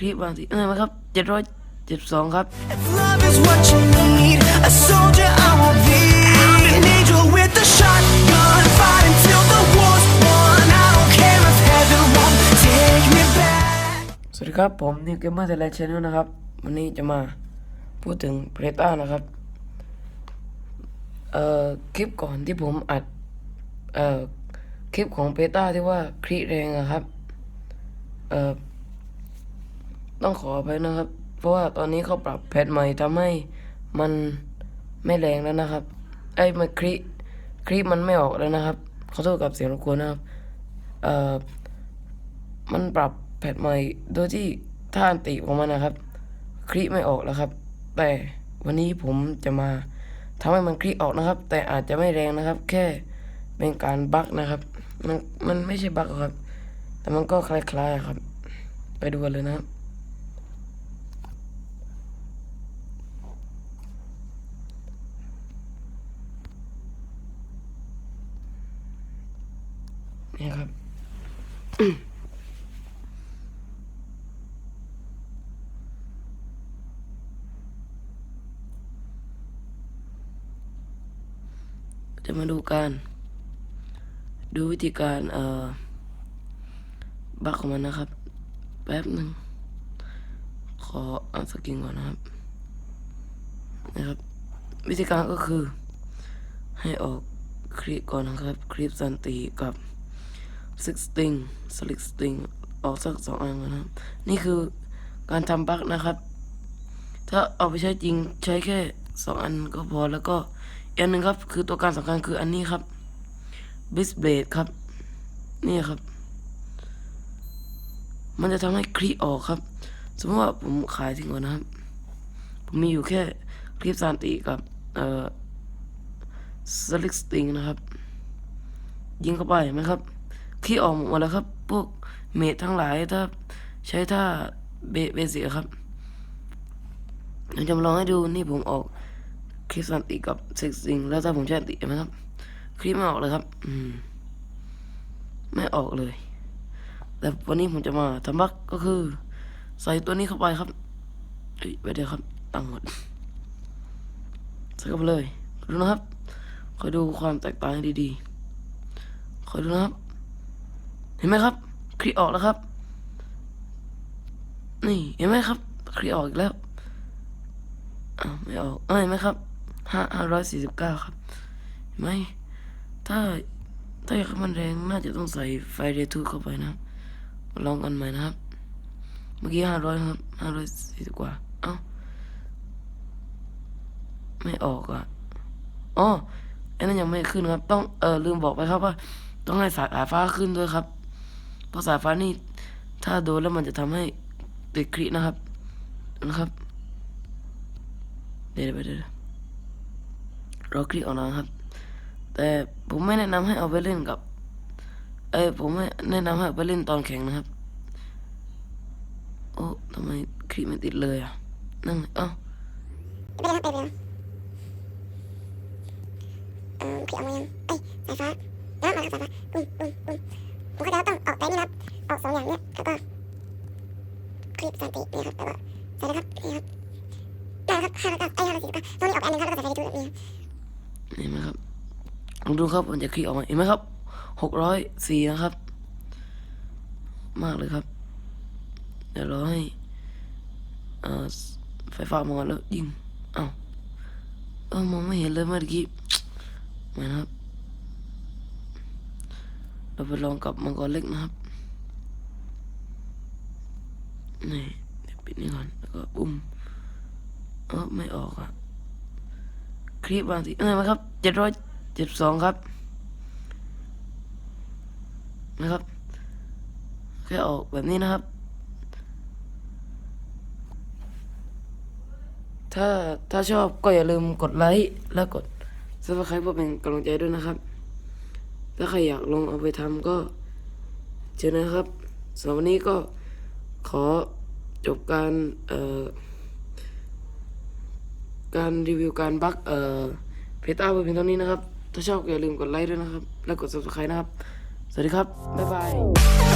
คลิปบางทีเออมาครับเจ็ดร้อยเจ็ดสองครับ If love is what you need, a soldier I will be. I'm an angel with a shotgun, fighting till the war's won. I don't care if heaven won't take me back. สวัสดีครับผมนิวเกมเมอร์ไทยแลนด์ชาแนลนะครับ วันนี้จะมาพูดถึงเพรต้านะครับ เอ่อ คลิปก่อนที่ผมอัด เอ่อ คลิปของเพรต้าที่ว่าคลิแรงอะครับ เอ่อ ต้องขอไปนะครับ เพราะว่าตอนนี้เขาปรับแพทใหม่ทำให้มันไม่แรงแล้วนะครับ ไอ้มันคลิคลิมันไม่ออกแล้วนะครับขอโทษกับเสียงรบกวนนะครับ เอ่อ มันปรับแพทใหม่โดยที่ท่าอันติของมันนะครับ คลิไม่ออกแล้วครับ แต่วันนี้ผมจะมาทำให้มันคลิออกนะครับ แต่อาจจะไม่แรงนะครับ แค่เป็นการบั๊กนะครับ มันมันไม่ใช่บั๊กหรอกครับ แต่มันก็คล้ายๆครับ ไปดูกันเลยนะครับ นี่ครับ จะมาดูการ ดูวิธีการเอ่อบักของมันนะครับ แป๊บหนึ่งขอเอาสกินก่อนนะครับนะครับ วิธีการก็คือให้ออกคลิปก่อนนะครับ คลิปสันติกับ six string slick string ออกสักสองอันก่อนนะครับ นี่คือการทำบั๊กนะครับ ถ้าเอาไปใช้จริงใช้แค่สองอันก็พอแล้วก็อีกอันหนึ่งครับ คือตัวการสำคัญคืออันนี้ครับ b i s b l a ครับ นี่ครับ มันจะทำให้คลิปออกครับ สมมติว่าผมขายทิ้งก่อนนะครับ ผมมีอยู่แค่คลิปสันติกับเอ่อ slick string นะครับ ยิงเข้าไปเห็นไหมครับ ขี้ออกหมดแล้วครับ พวกเมททั้งหลายถ้าใช้ท่าเบเบสิกครับเดี๋ยวจะมาลองให้ดูนี่ผมออกคลิปสันติกับเซ็กซิงแล้วถ้าผมใช้อันติไหมครับคลิปไม่ออกเลยครับ อืม ไม่ออกเลย แต่วันนี้ผมจะมาทำบักก็คือ ใส่ตัวนี้เข้าไปครับเฮ้ยไปเดี๋ยวครับตั้งหมดใส่เข้าไปเลยดูนะครับคอยดูความแตกต่างดีๆคอยดูนะครับ เห็นไหมครับคลิกออกแล้วครับ นี่เห็นไหมครับคลิกออกอีกแล้วอ้าวไม่ออกเอ้ยเห็นไหมครับห้าห้าร้อยสี่สิบเก้าครับเห็นไหมถ้าถ้าอยากให้มันแรงน่าจะต้องใส่ไฟเรทูเข้าไปนะมาลองกันใหม่นะครับ เมื่อกี้ห้าร้อยครับห้าร้อยสี่สิบกว่าเอ้าไม่ออกอะอ๋อไอ้นั่นยังไม่ขึ้นครับ ต้องเออลืมบอกไปครับว่า ต้องให้สายฟ้าขึ้นด้วยครับ เพราะสาฟ้านี่ถ้าโดนแล้วมันจะทำให้ติดคลินะครับนะครับ เดี๋ยวไปเดี๋ยวเราคลิออกนะครับ แต่ผมไม่แนะนำให้เอาไปเล่นกับ เอ้ผมไม่แนะนำให้ไปเล่นตอนแข่งนะครับ โอ้ทำไมคลิปไม่ติดเลยอะนั่งเอ้าไปเลยครับไปเลยเออพี่เอามายังเอ้สายฟ้าแล้วมาครับสายฟ้าปุ้มปุ้มปุ้ม สองอย่างเนี้ยแล้วก็คลิปสันตินี่ครับแล้วก็ใส่เลยครับนี่ครับได้ครับห้าร้อยเก้าไอ้ห้าร้อยสี่สิบเก้าตรงนี้ออกไปอันหนึงครับแล้วก็ใส่ไฟดูแบบนี้เห็นไหมครับลองดูครับมันจะคลิกออกมาเห็นไหมครับหกร้อยสี่นะครับ มากเลยครับ เดี๋ยวเรอให้ไฟฟ้ามาก่อนแล้วยิงเอ้าเออมองไม่เห็นเลยเมื่อกี้มานะครับ เราไปลองกับมังกรเล็กนะครับ นี่เดี๋ยวปิดนี่ก่อน แล้วก็บุ้มเออไม่ออกอะ คลิปบางทีเออมาครับเจ็ดร้อยเจ็ดสองครับ นะครับ แค่ออกแบบนี้นะครับ ถ้าถ้าชอบก็อย่าลืมกดไลค์แล้วกด subscribe เพื่อเป็นกำลังใจด้วยนะครับ ถ้าใครอยากลองเอาไปทำก็เจอนะครับสำหรับวันนี้ก็ ขอจบการเอ่อการรีวิวการบักเอ่อเพต้าไปเพียงเท่านี้นะครับ ถ้าชอบอย่าลืมกดไลค์ด้วยนะครับ และกด subscribe นะครับ สวัสดีครับ บ๊ายบาย